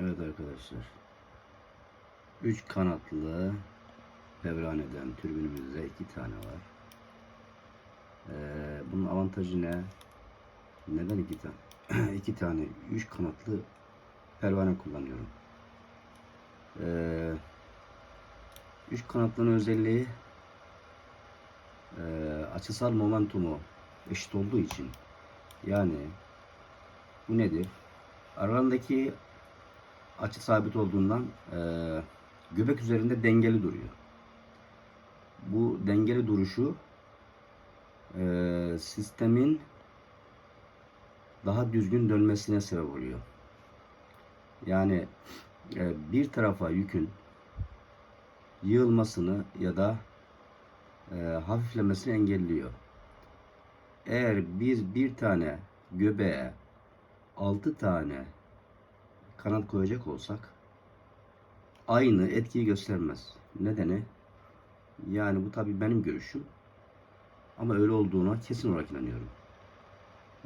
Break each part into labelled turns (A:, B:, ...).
A: Evet arkadaşlar. 3 kanatlı Pevrane'den türbinimizde 2 tane var. Ee, bunun avantajı ne? Neden 2 tane? 2 tane 3 kanatlı pervane kullanıyorum. Ee, 3 kanatlının özelliği e, açısal momentumu eşit olduğu için yani bu nedir? Aralarındaki açı sabit olduğundan e, göbek üzerinde dengeli duruyor. Bu dengeli duruşu e, sistemin daha düzgün dönmesine sebep oluyor. Yani e, bir tarafa yükün yığılmasını ya da e, hafiflemesini engelliyor. Eğer biz bir tane göbeğe 6 tane kanat koyacak olsak aynı etkiyi göstermez. Nedeni yani bu tabi benim görüşüm ama öyle olduğuna kesin olarak inanıyorum.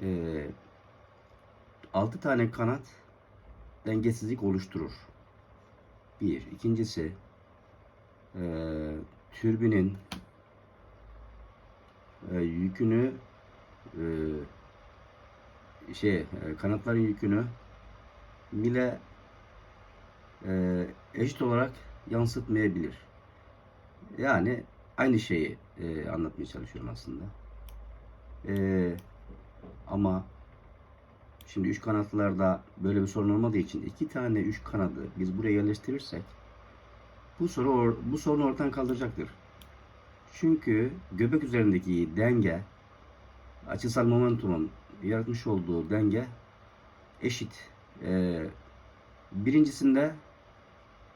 A: Ee, 6 tane kanat dengesizlik oluşturur. Bir. İkincisi e, türbinin e, yükünü e, şey e, kanatların yükünü mile e, eşit olarak yansıtmayabilir. Yani aynı şeyi e, anlatmaya çalışıyorum aslında. E, ama şimdi üç kanatlılarda böyle bir sorun olmadığı için iki tane üç kanadı biz buraya yerleştirirsek bu soru or- bu sorunu ortadan kaldıracaktır. Çünkü göbek üzerindeki denge açısal momentumun yaratmış olduğu denge eşit. Ee, birincisinde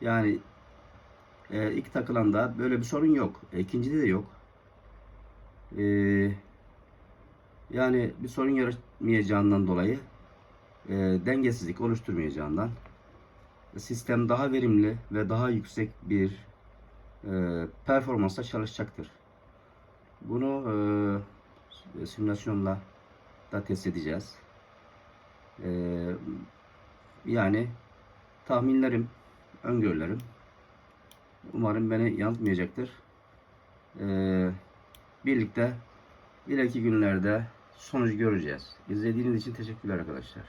A: yani e, ilk takılanda böyle bir sorun yok. E, ikincide de yok. Ee, yani bir sorun yaratmayacağından dolayı e, dengesizlik oluşturmayacağından sistem daha verimli ve daha yüksek bir e, performansla çalışacaktır. Bunu e, simülasyonla da test edeceğiz. E, yani tahminlerim, öngörülerim umarım beni yanıltmayacaktır. E, birlikte ileriki günlerde sonucu göreceğiz. İzlediğiniz için teşekkürler arkadaşlar.